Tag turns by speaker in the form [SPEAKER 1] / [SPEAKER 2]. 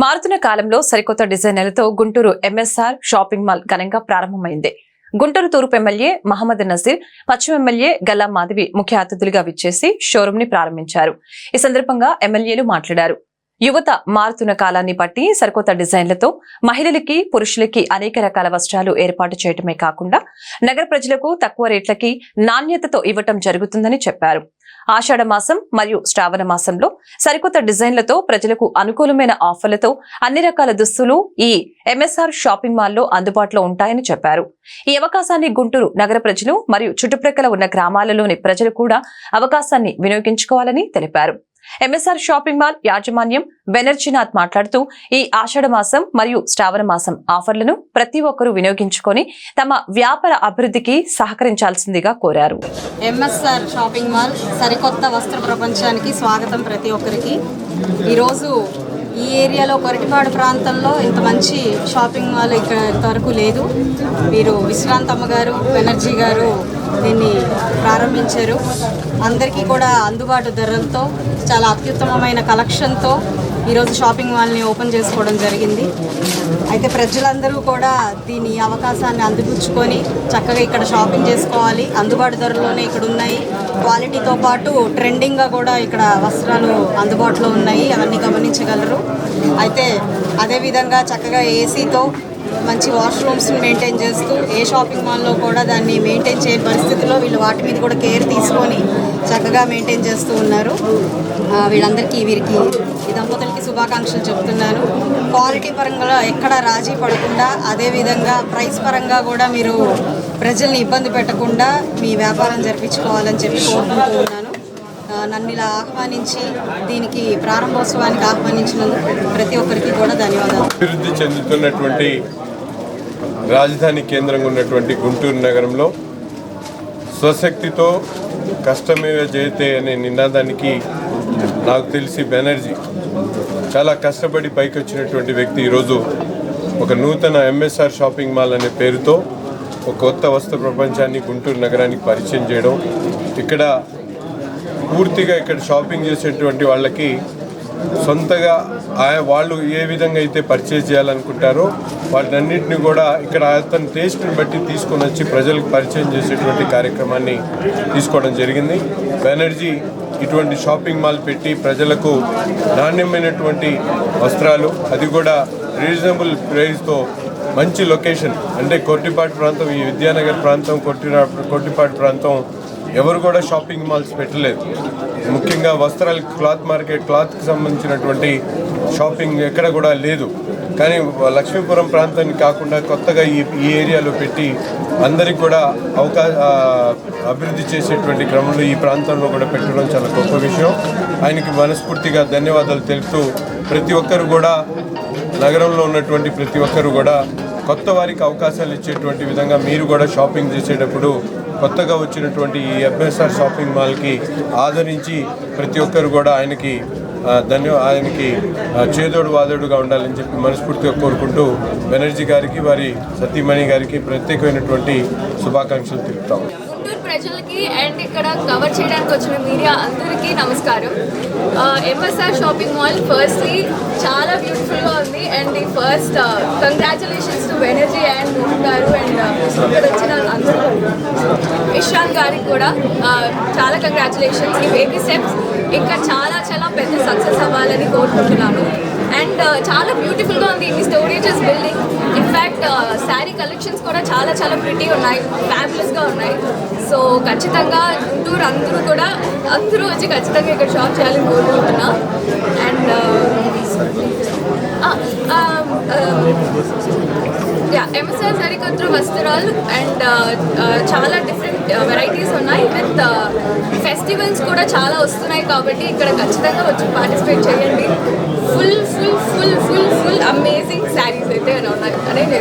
[SPEAKER 1] మారుతున్న కాలంలో సరికొత్త డిజైనర్లతో గుంటూరు ఎంఎస్ఆర్ షాపింగ్ మాల్ ఘనంగా ప్రారంభమైంది. గుంటూరు తూర్పు ఎమ్మెల్యే మహమ్మద్ నజీర్ పశ్చిమ ఎమ్మెల్యే గల్లా మాధవి ముఖ్య అతిథులుగా విచ్చేసి షోరూం ని ప్రారంభించారు. ఈ సందర్భంగా ఎమ్మెల్యేలు మాట్లాడారు. యువత మారుతున్న కాలాన్ని బట్టి సరికొత్త డిజైన్లతో మహిళలకి పురుషులకి అనేక రకాల వస్త్రాలు ఏర్పాటు చేయటమే కాకుండా నగర ప్రజలకు తక్కువ రేట్లకి నాణ్యతతో ఇవ్వటం జరుగుతుందని చెప్పారు. ఆషాఢ మాసం మరియు శ్రావణ మాసంలో సరికొత్త డిజైన్లతో ప్రజలకు అనుకూలమైన ఆఫర్లతో అన్ని రకాల దుస్తులు ఈ ఎంఎస్ఆర్ షాపింగ్ మాల్లో అందుబాటులో ఉంటాయని చెప్పారు. ఈ అవకాశాన్ని గుంటూరు నగర ప్రజలు మరియు చుట్టుప్రక్కల ఉన్న గ్రామాలలోని ప్రజలు కూడా అవకాశాన్ని వినియోగించుకోవాలని తెలిపారు. ఎంఎస్ఆర్ షాపింగ్ మాల్ యాజమాన్యం బెనర్జీనాథ్ మాట్లాడుతూ ఈ ఆషాఢ మాసం మరియు శ్రావణ మాసం ఆఫర్లను ప్రతి ఒక్కరూ వినియోగించుకొని తమ వ్యాపార అభివృద్ధికి సహకరించాల్సిందిగా కోరారు.
[SPEAKER 2] ఎంఎస్ఆర్ షాపింగ్ మాల్ సరికొత్త వస్త్ర ప్రపంచానికి స్వాగతం ప్రతి ఒక్కరికి. ఈరోజు ఈ ఏరియాలో కొరటిపాడు ప్రాంతంలో ఇంత మంచి షాపింగ్ మాల్ ఇక్కడ ఇంతవరకు లేదు. మీరు విశ్రాంతమ్మ గారు బెనర్జీ గారు దీన్ని ప్రారంభించారు. అందరికీ కూడా అందుబాటు ధరలతో చాలా అత్యుత్తమమైన కలెక్షన్తో ఈరోజు షాపింగ్ మాల్ని ఓపెన్ చేసుకోవడం జరిగింది. అయితే ప్రజలందరూ కూడా దీని అవకాశాన్ని అందిపుచ్చుకొని చక్కగా ఇక్కడ షాపింగ్ చేసుకోవాలి. అందుబాటు ధరలోనే ఇక్కడ ఉన్నాయి. క్వాలిటీతో పాటు ట్రెండింగ్గా కూడా ఇక్కడ వస్త్రాలు అందుబాటులో ఉన్నాయి. అవన్నీ గమనించగలరు. అయితే అదేవిధంగా చక్కగా ఏసీతో మంచి వాష్రూమ్స్ని మెయింటైన్ చేస్తూ ఏ షాపింగ్ మాల్లో కూడా దాన్ని మెయింటైన్ చేయని పరిస్థితిలో వీళ్ళు వాటి మీద కూడా కేర్ తీసుకొని చక్కగా మెయింటైన్ చేస్తూ ఉన్నారు. వీళ్ళందరికీ వీరికి ఈ దంపతులకి శుభాకాంక్షలు చెప్తున్నాను. క్వాలిటీ పరంగా ఎక్కడ రాజీ పడకుండా అదేవిధంగా ప్రైస్ పరంగా కూడా మీరు ప్రజల్ని ఇబ్బంది పెట్టకుండా మీ వ్యాపారం జరిపించుకోవాలని చెప్పి కోరుకుంటున్నాను. నన్ను ఇలా ఆహ్వానించి దీనికి ప్రారంభోత్సవానికి ఆహ్వానించినందుకు ప్రతి ఒక్కరికి కూడా ధన్యవాదాలు.
[SPEAKER 3] అభివృద్ధి చెందుతున్నటువంటి రాజధాని కేంద్రంగా ఉన్నటువంటి గుంటూరు నగరంలో స్వశక్తితో కష్టమేవ జయతే అనే నినాదానికి నాకు తెలిసి బెనర్జీ చాలా కష్టపడి పైకి వచ్చినటువంటి వ్యక్తి ఈరోజు ఒక నూతన ఎంఎస్ఆర్ షాపింగ్ మాల్ అనే పేరుతో ఒక కొత్త వస్త్ర ప్రపంచాన్ని గుంటూరు నగరానికి పరిచయం చేయడం. ఇక్కడ పూర్తిగా ఇక్కడ షాపింగ్ చేసేటువంటి వాళ్ళకి సొంతగా ఆయా వాళ్ళు ఏ విధంగా అయితే పర్చేజ్ చేయాలనుకుంటారో వాటినన్నింటినీ కూడా ఇక్కడ అతని టేస్ట్ని బట్టి తీసుకొని వచ్చి ప్రజలకు పరిచయం చేసేటువంటి కార్యక్రమాన్ని తీసుకోవడం జరిగింది. బెనర్జీ ఇటువంటి షాపింగ్ మాల్ పెట్టి ప్రజలకు నాణ్యమైనటువంటి వస్త్రాలు అది కూడా రీజనబుల్ ప్రైస్తో మంచి లొకేషన్ అంటే కొట్టిపాటి ప్రాంతం ఈ విద్యానగర్ ప్రాంతం కొట్టి కొట్టిపాటి ప్రాంతం ఎవరు కూడా షాపింగ్ మాల్స్ పెట్టలేదు. ముఖ్యంగా వస్త్రాలు క్లాత్ మార్కెట్ క్లాత్కి సంబంధించినటువంటి షాపింగ్ ఎక్కడ కూడా లేదు. కానీ లక్ష్మీపురం ప్రాంతాన్ని కాకుండా కొత్తగా ఈ ఈ ఏరియాలో పెట్టి అందరికి కూడా అవకా అభివృద్ధి చేసేటువంటి క్రమంలో ఈ ప్రాంతంలో కూడా పెట్టడం చాలా గొప్ప విషయం. ఆయనకి మనస్ఫూర్తిగా ధన్యవాదాలు తెలుపుతూ ప్రతి ఒక్కరు కూడా నగరంలో ఉన్నటువంటి ప్రతి ఒక్కరు కూడా కొత్త వారికి అవకాశాలు ఇచ్చేటువంటి విధంగా మీరు కూడా షాపింగ్ చేసేటప్పుడు కొత్తగా వచ్చినటువంటి ఈ ఎంఎస్ఆర్ షాపింగ్ మాల్కి ఆదరించి ప్రతి ఒక్కరు కూడా ఆయనకి ఆ, ధన్య ఆయనకి చేదోడు వాదోడుగా ఉండాలని చెప్పి మనస్ఫూర్తిగా కోరుకుంటూ బెనర్జీ గారికి వారి సతీమణి గారికి ప్రత్యేకమైనటువంటి శుభాకాంక్షలు తెలుపుతాం.
[SPEAKER 4] ప్రజలకి అండ్ ఇక్కడ కవర్ చేయడానికి వచ్చిన మీడియా అందరికీ నమస్కారం. ఎంఎస్ఆర్ షాపింగ్ మాల్ ఫస్ట్లీ చాలా బ్యూటిఫుల్గా ఉంది. And first congratulations to Banerjee and Mohan గారు. అండ్ ఇక్కడ వచ్చిన అందరూ ఇషాన్ గారికి కూడా చాలా కంగ్రాచులేషన్స్ ఈ బేబీ స్టెప్స్ ఇంకా చాలా చాలా పెద్ద సక్సెస్ అవ్వాలని కోరుకుంటున్నాను. అండ్ చాలా బ్యూటిఫుల్గా ఉంది ఈ storages building in fact sari collections కూడా చాలా చాలా ప్రిటీ ఉన్నాయి. ఫ్యాబులస్గా ఉన్నాయి. సో ఖచ్చితంగా గుంటూరు అందరూ కూడా అందరూ వచ్చి ఖచ్చితంగా ఇక్కడ షాప్ చేయాలని కోరుకుంటున్నా. అండ్ ఎంఎస్ఆర్ సరికొత్త వస్త్రాలు అండ్ చాలా డిఫరెంట్ వెరైటీస్ ఉన్నాయి. విత్ ఫెస్టివల్స్ కూడా చాలా వస్తున్నాయి కాబట్టి ఇక్కడ ఖచ్చితంగా వచ్చి పార్టిసిపేట్ చేయండి. Full full full full full amazing saris అయితే ఉన్నాయి. అనేది